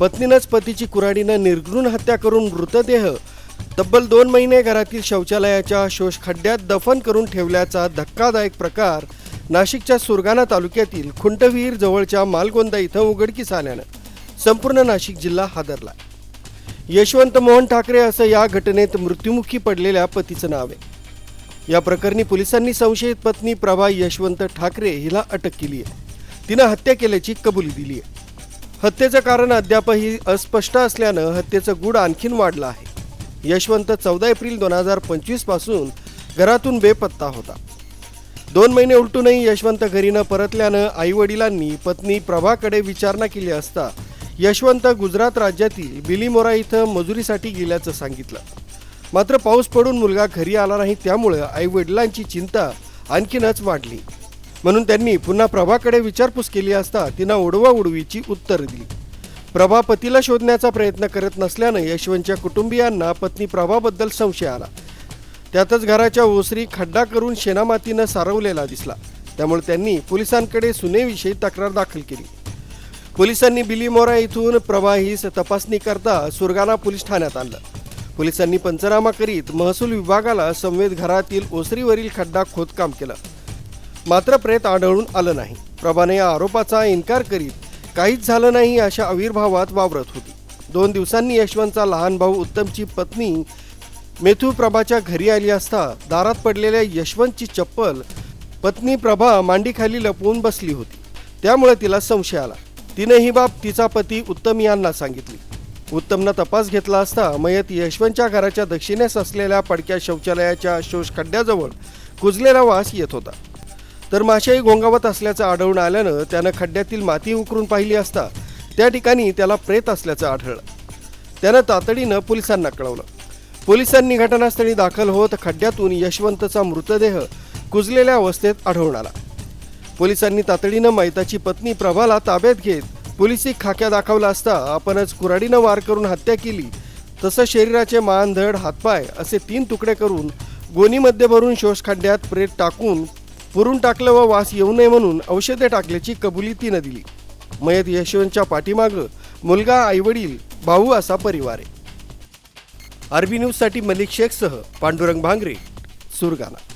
पत्नीनंच पतीची कुऱ्हाडीनं निर्घृण हत्या करून मृतदेह. तब्बल दोन महिने घरातील शौचालयाच्या शोषखड्ड्यात दफन करून ठेवल्याचा धक्कादायक प्रकार नाशिकच्या सुरगाणा तालुक्यातील खुंटविहीर जवळच्या मालगोंदा इथं उघडकीस आल्यानं संपूर्ण नाशिक जिल्हा हादरला. यशवंत मोहन ठाकरे असं या घटनेत मृत्युमुखी पडलेल्या पतीचं नाव आहे. या प्रकरणी पोलिसांनी संशयित पत्नी प्रभा यशवंत ठाकरे हिला अटक केली आहे तिनं हत्या केल्याची कबुली दिली आहे हत्येचं कारण अद्यापही अस्पष्ट असल्यानं हत्येचं गुढ आणखीन वाढलं आहे. यशवंत चौदा एप्रिल दोन हजार पंचवीसपासून घरातून बेपत्ता होता. दोन महिने उलटूनही यशवंत घरी न परतल्यानं आईवडिलांनी पत्नी प्रभाकडे विचारणा केली असता यशवंत गुजरात राज्यातील बिलीमोरा इथं मजुरीसाठी गेल्याचं सांगितलं. मात्र पाऊस पडून मुलगा घरी आला नाही त्यामुळं आईवडिलांची चिंता आणखीनच वाढली. म्हणून त्यांनी पुन्हा प्रभाकडे विचारपूस केली असता तिनं उडवा उडवीची उत्तरं दिली. प्रभा पतीला शोधण्याचा प्रयत्न करत नसल्यानं यशवंतच्या कुटुंबियांना पत्नी प्रभाबद्दल संशय आला. त्यातच घराच्या ओसरी खड्डा करून शेणामातीनं सारवलेला दिसला. त्यामुळे त्यांनी पोलिसांकडे सुनेविषयी तक्रार दाखल केली. पोलिसांनी बिलीमोरा इथून प्रवाहीस तपासणी करता सुरगाणा पोलीस ठाण्यात आणलं. पोलिसांनी पंचनामा करीत महसूल विभागाला संवेद घरातील ओसरीवरील खड्डा खोदकाम केलं. मात्र प्रेत आढळून आलं नाही. प्रभाने या आरोपाचा इन्कार करीत काहीच झालं नाही अशा आविर्भावात वावरत होती. दोन दिवसांनी यशवंतचा लहान भाऊ उत्तमची पत्नी मेथू प्रभाच्या घरी आली असता दारात पडलेल्या यशवंतची चप्पल पत्नी प्रभा मांडीखाली लपवून बसली होती. त्यामुळे तिला संशय आला. तिने ही बाब तिचा पती उत्तम यांना सांगितली. उत्तमनं तपास घेतला असता मयत यशवंतच्या घराच्या दक्षिणेस असलेल्या पडक्या शौचालयाच्या शोषखड्ड्याजवळ कुजलेला वास येत होता. तर माशाही घोंगावत असल्याचं आढळून आल्यानं त्यानं खड्ड्यातील माती उकरून पाहिली असता त्या ठिकाणी त्याला प्रेत असल्याचं आढळलं. त्यानं तातडीनं पोलिसांना कळवलं. पोलिसांनी घटनास्थळी दाखल होत खड्ड्यातून यशवंतचा मृतदेह कुजलेल्या अवस्थेत आढळून आला. पोलिसांनी तातडीनं मैताची पत्नी प्रभाला ताब्यात घेत पोलिसी खाक्या दाखवला असता आपणच कुऱ्हाडीनं वार करून हत्या केली तसं शरीराचे मान धड हातपाय असे तीन तुकडे करून गोणीमध्ये भरून शोषखड्ड्यात प्रेत टाकून पुरून टाकलं व वास येऊ नये म्हणून औषधे टाकल्याची कबुली तिनं दिली. मयत यशवंतच्या पाठीमागं मुलगा आईवडील भाऊ असा परिवार आहे. आरबी न्यूजसाठी मलिक शेखसह पांडुरंग भांगरे सुरगाणा.